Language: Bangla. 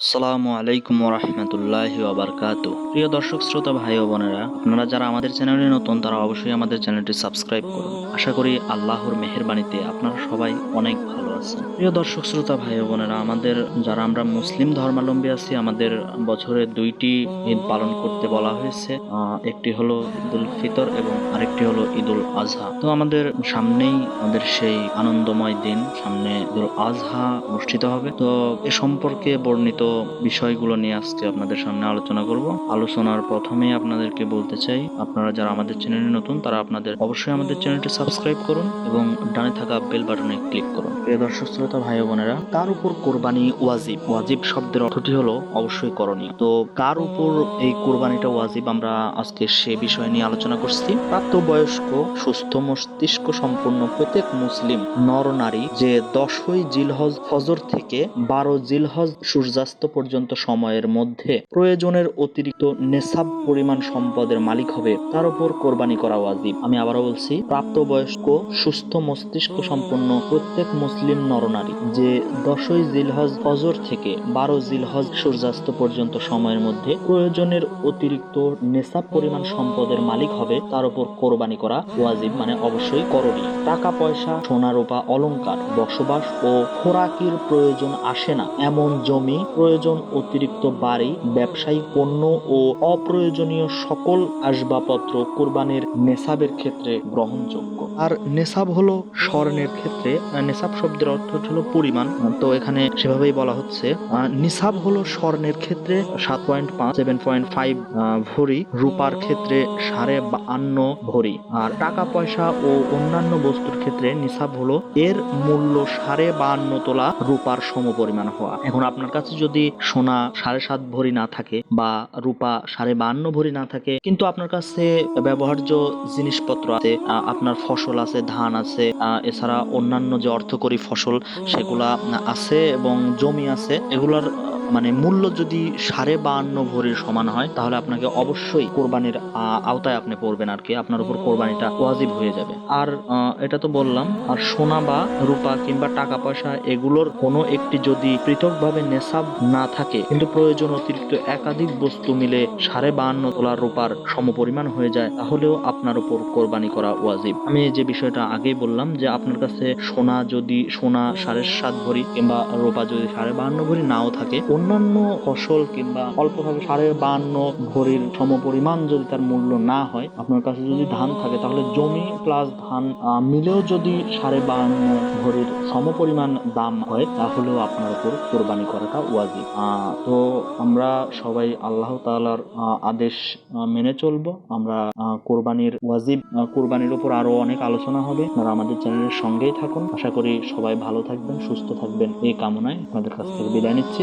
আসসালামু আলাইকুম রহমতুল্লাহ ওবরকাত। প্রিয় দর্শক, শ্রোতা ভাই ও বোনেরা, আপনারা যারা আমাদের চ্যানেলে নতুন, তারা অবশ্যই আমাদের চ্যানেলটি সাবস্ক্রাইব করুন। আশা করি আল্লাহর মেহেরবানিতে আপনারা সবাই অনেক ভালো আছেন। প্রিয় দর্শক, শ্রোতা ভাই ও বোনেরা, আমাদের যারা আমরা মুসলিম ধর্মাবলম্বী আছি, আমাদের বছরে দুইটি ঈদ পালন করতে বলা হয়েছে। একটি হলো ঈদুল ফিতর এবং আরেকটি হলো ঈদুল আজহা। তো আমাদের সামনেই আমাদের সেই আনন্দময় দিন, সামনে ঈদুল আজহা অনুষ্ঠিত হবে। তো এ সম্পর্কে বর্ণিত বিষয়গুলো নিয়ে আজকে আপনাদের সামনে আলোচনা করব। আলোচনার প্রথমেই আপনাদেরকে বলতে চাই, আপনারা যারা আমাদের চ্যানেলে নতুন, তারা আপনাদের অবশ্যই আমাদের চ্যানেলটি সাবস্ক্রাইব করুন এবং ডানে থাকা বেল বাটনে ক্লিক করুন। প্রিয় দর্শক, শ্রোতা, ভাই বোনেরা তার উপর কোরবানি ওয়াজিব? ওয়াজিব শব্দের অর্থটি হলো অবশ্যই করণীয়। তো কার উপর এই কোরবানিটা ওয়াজিব আমরা আজকে সে বিষয় নিয়ে আলোচনা করছি। প্রাপ্তবয়স্ক, সুস্থ মস্তিষ্ক সম্পন্ন প্রত্যেক মুসলিম নর নারী যে দশই জিলহজ ফজর থেকে বারো জিলহজ সূর্যাস্ত পর্যন্ত সময়ের মধ্যে প্রয়োজনের অতিরিক্ত নেশাব পরিমাণ সম্পদের মালিক হবে, তার উপর কোরবানি করা ওয়াজিব। আমি আবারও বলছি, প্রাপ্তবয়স্ক, সুস্থ মস্তিষ্ক সম্পন্ন প্রত্যেক মুসলিম নরনারী যে দশই জিলহজ ফজর থেকে বারো জিলহজ সূর্যাস্ত পর্যন্ত সময়ের মধ্যে প্রয়োজনের অতিরিক্ত নেশাব পরিমাণ সম্পদের মালিক হবে, তার উপর কোরবানি করা ওয়াজিব মানে অবশ্যই করণীয়। টাকা, পয়সা, সোনা, রূপা, অলংকার, বসবাস ও খোরাকির প্রয়োজন আসে না। এমন জমি প্রয়োজন অতিরিক্ত বাড়ি ব্যবসায়িক পণ্য ও অপ্রয়োজনীয় সকল আসবাবপত্র কোরবানির নেশাবের ক্ষেত্রে গ্রহণযোগ্য। আর নেশাব হলো স্বর্ণের ক্ষেত্রে নেশাব শব্দের অর্থ হলো পরিমাণ। তো এখানে সেভাবেই বলা হচ্ছে। নিসাব হলো স্বর্ণের ক্ষেত্রে সাত পয়েন্ট পাঁচ সেভেন পয়েন্ট ফাইভ ভরি, রূপার ক্ষেত্রে সাড়ে বান্ন ভরি। আর টাকা, পয়সা ও অন্যান্য বস্তুর ক্ষেত্রে নিসাব হলো এর মূল্য সাড়ে বান্ন তোলা রূপার সমপরিমাণ হওয়া। এখন আপনার কাছে যদি সোনা সাড়ে সাত ভরি না থাকে বা রূপা সাড়ে বান্ন ভরি না থাকে, কিন্তু আপনার কাছে ব্যবহার্য জিনিসপত্র আছে আপনার ফসল আছে, ধান আছে এছাড়া অন্যান্য যে অর্থকরী ফসল সেগুলা আছে এবং জমি আছে, এগুলার মানে মূল্য যদি সাড়ে বাহান্ন ভরির সমান হয়, তাহলে আপনাকে অবশ্যই কোরবানির আওতায় আপনি পড়বেন আর কি। আপনার উপর কোরবানিটা ওয়াজিব হয়ে যাবে। আর এটা তো বললাম, আর সোনা বা রূপা কিংবা টাকা পয়সা এগুলোর কোনো একটি যদি পৃথকভাবে নেশাব না থাকে, কিন্তু প্রয়োজন অতিরিক্ত একাধিক বস্তু মিলে সাড়ে বাহান্ন তোলার রূপার সমপরিমাণ হয়ে যায়, তাহলেও আপনার উপর কোরবানি করা ওয়াজিব। আমি যে বিষয়টা আগেই বললাম যে আপনার কাছে সোনা যদি সোনা সাড়ে সাত ভরি কিংবা রূপা যদি সাড়ে বাহান্ন ভরি নাও থাকে অন্যান্য ফসল কিংবা অল্পভাবে সাড়ে বাহান্ন ভরির সমপরিমাণ যদি তার মূল্য না হয় আপনার কাছে যদি ধান থাকে তাহলে জমি প্লাস ধান মিলেও যদি সাড়ে বাহান্ন ভরির সমপরিমাণ দাম হয় তাহলেও আপনার উপর কোরবানি করাটা ওয়াজিব। তো আমরা সবাই আল্লাহ তাআলার আহ, আদেশ মেনে চলবো। আমরা কোরবানির ওয়াজিব কোরবানির উপর আরও অনেক আলোচনা হবে। আপনারা আমাদের চ্যানেলের সঙ্গেই থাকুন। আশা করি সবাই ভালো থাকবেন সুস্থ থাকবেন। এই কামনায় আপনাদের কাছ থেকে বিদায় নিচ্ছি।